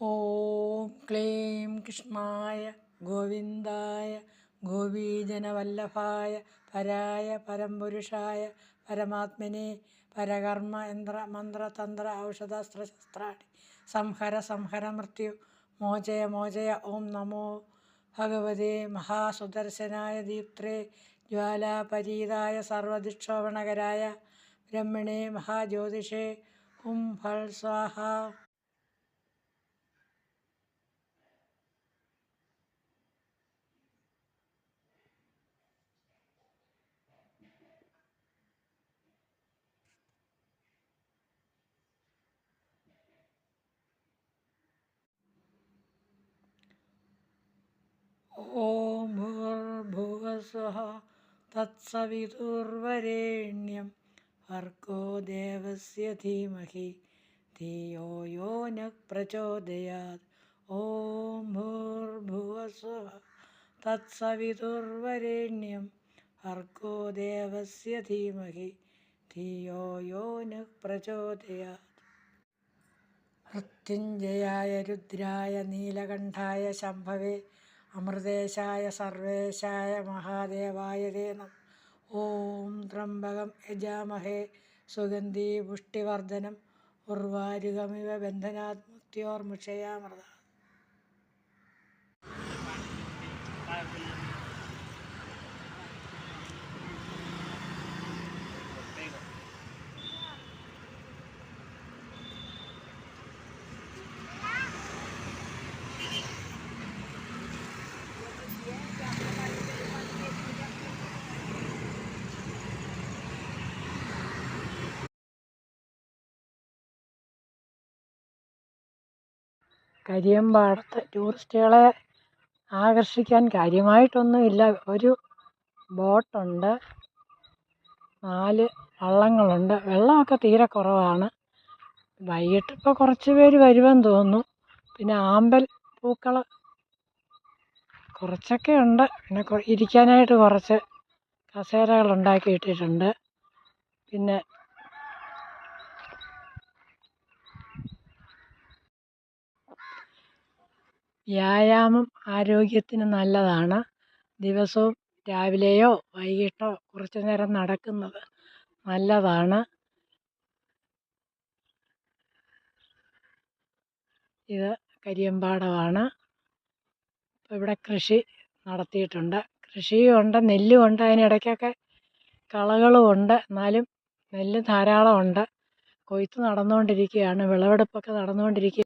ഓം ക്ലീം കൃഷ്ണായ ഗോവിന്ദായ ഗോപീജനവല്ലഭായ പരായ പരംപുരുഷായ പരമാത്മനെ പരകർമ്മ യന്ത്ര മന്ത്രതന്ത്ര ഔഷധസ്ത്രശസ്ത്രാണി സംഹര സംഹര മൃത്യു മോചയ മോചയ ഓം നമോ ഭഗവതേ മഹാസുദർശനായ ദീപ്ത്രേ ജ്വാലാപരീതായ സർവദിക്ഷോഭണകരായ ബ്രഹ്മണേ മഹാജ്യോതിഷേ ഹും ഫൾ സ്വാഹ ഓം ഭൂർഭുവസ്വഃ തത്സവിതുർവരേണ്യം അർക്കോ ദേവസ്യ ധീമഹി ധിയോ യോ ന പ്രചോദയാത് ഓം ഭൂർഭുവസ്വ തത്സവിതുർവരേണ്യം അർക്കോ ദേവസ്യ ധീമഹി ധിയോ യോ ന പ്രചോദയാത് മൃത്യുഞ്ജയായ രുദ്രായ നീലകണ്ഠായ ശംഭവേ അമൃതേശായ സർവേശായ മഹാദേവായ നം ഓം ത്രംബകം യജാമഹേ. സുഗന്ധി പുഷ്ടിവർദ്ധനം ഉർവാരുകമിവ ബന്ധനാത് കരിയമ്പാടത്ത് ടൂറിസ്റ്റുകളെ ആകർഷിക്കാൻ കാര്യമായിട്ടൊന്നുമില്ല. ഒരു ബോട്ടുണ്ട് നാല് വള്ളങ്ങളുണ്ട്. വെള്ളമൊക്കെ തീരെ കുറവാണ്. വൈകിട്ട് കുറച്ച് പേര് വരുമെന്ന് തോന്നുന്നു. പിന്നെ ആമ്പൽ പൂക്കൾ കുറച്ചൊക്കെ ഉണ്ട്. പിന്നെ ഇരിക്കാനായിട്ട് കുറച്ച് കസേരകൾ ഉണ്ടാക്കി ഇട്ടിട്ടുണ്ട് പിന്നെ വ്യായാമം ആരോഗ്യത്തിന് നല്ലതാണ്. ദിവസവും രാവിലെയോ വൈകിട്ടോ കുറച്ച് നേരം നടക്കുന്നത് നല്ലതാണ്. ഇത് കരിയമ്പാടമാണ്. ഇവിടെ കൃഷി നടത്തിയിട്ടുണ്ട്. കൃഷിയും ഉണ്ട് നെല്ലും ഉണ്ട് അതിനിടയ്ക്കൊക്കെ കളകളും ഉണ്ട്. എന്നാലും നെല്ല് ധാരാളം ഉണ്ട്. കൊയ്ത്ത് നടന്നുകൊണ്ടിരിക്കുകയാണ് വിളവെടുപ്പൊക്കെ നടന്നുകൊണ്ടിരിക്കുക